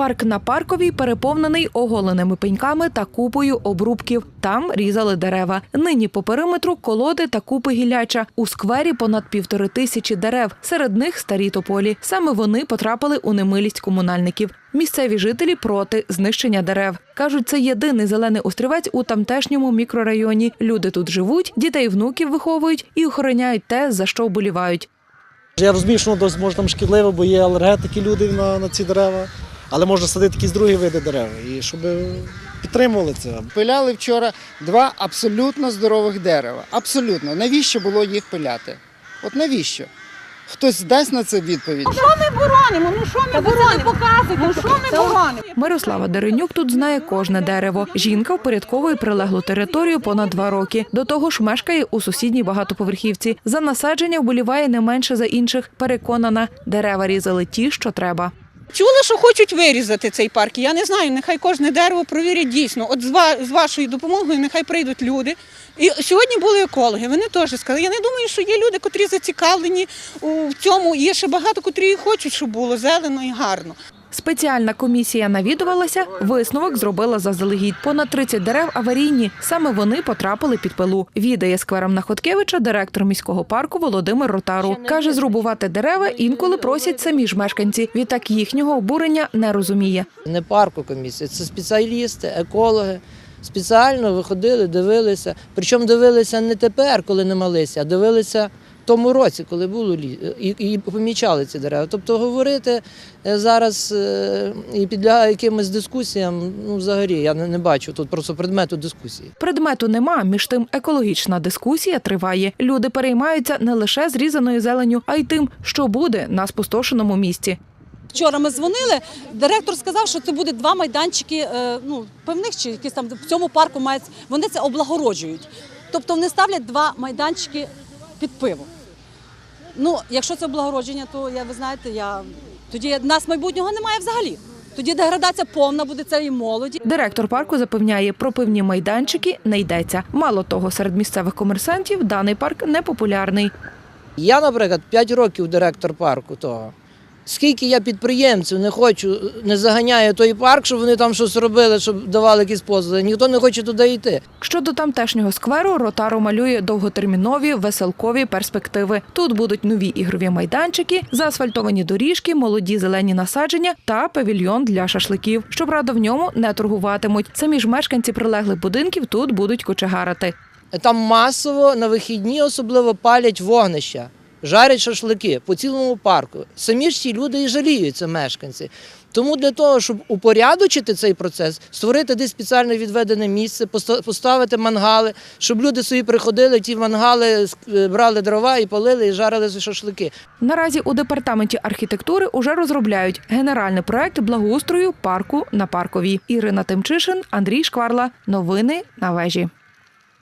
Парк на парковій переповнений оголеними пеньками та купою обрубків. Там різали дерева. Нині по периметру колоди та купи гіляча. У сквері понад півтори тисячі дерев. Серед них старі тополі. Саме вони потрапили у немилість комунальників. Місцеві жителі проти знищення дерев. Кажуть, це єдиний зелений острівець у тамтешньому мікрорайоні. Люди тут живуть, дітей внуків виховують і охороняють те, за що вболівають. Я розумію, що воно досить може там шкідливо, бо є алергетики люди на, на ці дерева, але можна садити якісь другі види дерев, і щоб підтримували це. Пиляли вчора два абсолютно здорових дерева. Абсолютно. Навіщо було їх пиляти? От навіщо? Хтось дасть на це відповідь? боронимо? Ну що ми боронимо? Ну що ми боронимо? Мирослава Деренюк тут знає кожне дерево. Жінка впорядковує прилеглу територію понад два роки. До того ж, мешкає у сусідній багатоповерхівці. За насадження вболіває не менше за інших. Переконана, дерева різали ті, що треба. Чули, що хочуть вирізати цей парк. Я не знаю, нехай кожне дерево провірять дійсно. От з, вашою допомогою нехай прийдуть люди. І сьогодні були екологи. Вони теж сказали. Я не думаю, що є люди, котрі зацікавлені у цьому. Є ще багато, котрі хочуть, щоб було зелено і гарно. Спеціальна комісія навідувалася, висновок зробила заздалегідь. Понад 30 дерев аварійні. Саме вони потрапили під пилу. Відає сквером Находкевича директор міського парку Володимир Ротару. Каже, зрубувати дерева інколи просять самі ж мешканці. Відтак їхнього обурення не розуміє. не парку комісія, це спеціалісти, екологи. Спеціально виходили, дивилися. Причому дивилися не тепер, коли нема листя, а дивилися тому році, коли було лі... і, і помічали ці дерева. Тобто говорити е, зараз е, і підлягає якимось дискусіям, ну взагалі я не, не бачу тут просто предмету дискусії. Предмету нема. Між тим екологічна дискусія триває. Люди переймаються не лише зрізаною зеленю, а й тим, що буде на спустошеному місці. Вчора ми дзвонили. Директор сказав, що це буде два майданчики. е, Ну певних чи якісь там в цьому парку мають вони це облагороджують. Тобто вони ставлять два майданчики під пиво. Ну, якщо це облагородження, то я ви знаєте, я тоді в нас майбутнього немає взагалі. Тоді деградація повна буде це і молоді. Директор парку запевняє, про пивні майданчики не йдеться. Мало того, серед місцевих комерсантів даний парк непопулярний. Я, наприклад, 5 років директор парку того. Скільки я підприємців не хочу, не заганяю той парк, щоб вони там щось робили, щоб давали якісь позови. Ніхто не хоче туди йти. Щодо тамтешнього скверу, Ротаро малює довготермінові веселкові перспективи. Тут будуть нові ігрові майданчики, заасфальтовані доріжки, молоді зелені насадження та павільйон для шашликів. Щоправда, в ньому не торгуватимуть. Самі ж мешканці прилеглих будинків тут будуть кочегарити. Там масово на вихідні особливо палять вогнища, жарять шашлики по цілому парку. Самі ж ці люди і жаліються, мешканці. Тому для того, щоб упорядочити цей процес, створити десь спеціально відведене місце, поставити мангали, щоб люди собі приходили, ті мангали брали дрова і палили, і жарили шашлики. Наразі у департаменті архітектури уже розробляють генеральний проект благоустрою парку на парковій. Ірина Тимчишин, Андрій Шкварла. Новини на вежі.